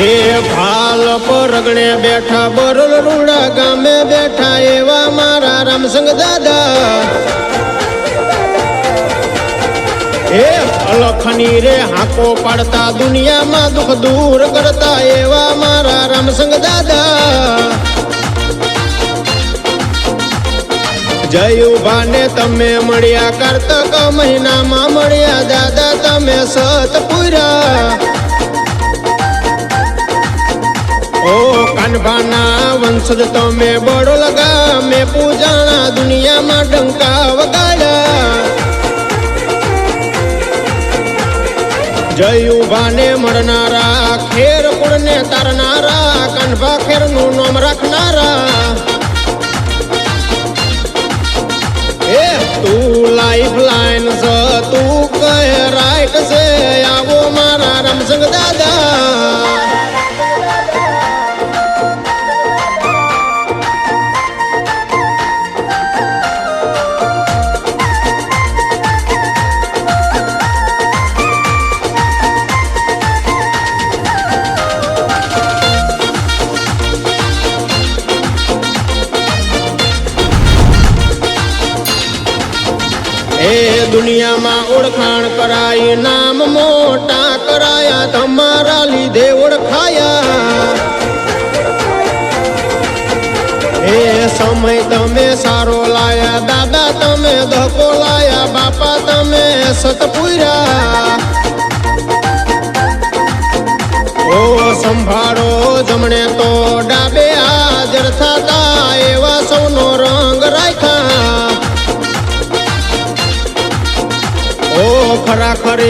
ભાલ પર રગણે બેઠા બરોલ રૂડા ગામે બેઠા એવા મારા રામસંગ દાદા. એ અલખની રે હાકો પાડતા દુનિયામાં દુઃખ દૂર કરતા એવા મારા રામસંગ દાદા. જયુભાને તમે મળ્યા, કાર્તક મહિનામાં મળ્યા, દાદા તમે સત પૂરા કાનભાના વંશજ તમે બડો લગા મેં પૂજાણા દુનિયામાં ડંકા વગાડ્યા. જયુભાને મળનારા, ખેર કુળને તારનારા, કાનભા ખેરનું નામ રાખનારા. એ તું લાઈફ લાઈન તું એ દુનિયામાં ઓળખાણ કરાય, નામ મોટા કરાયા, તમારા લીધે ઓળખાયા. એ સમય તમે સારો લાયા, દાદા તમે ધકો લાયા, બાપા તમે સતપુર્યા ઓ સંભાળો જમણે તો ડાબે ઓ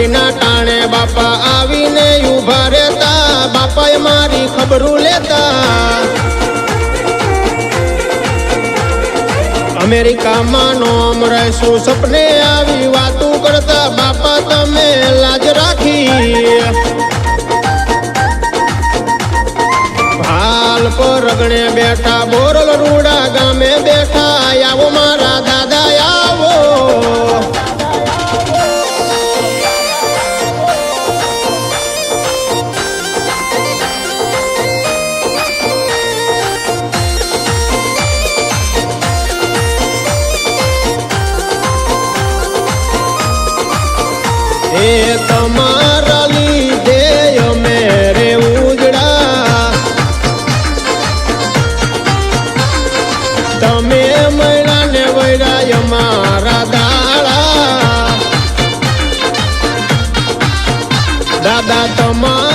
ના ટાણે બાપા આવીને ઊભા રહેતા. બાપાએ મારી ખબરું લેતા. અમેરિકામાં નોમ રહેશું સપને આવી વાતું કરતા. બાપા તમે લાજ રાખી. હાલ પર રગણે બેઠા બોરલ રૂડા ગામે બેઠા. એ તમારા લીધે અમે રે ઉજડા તમે મૈડા ને વૈડા અમારા દાડા દાદા તમારા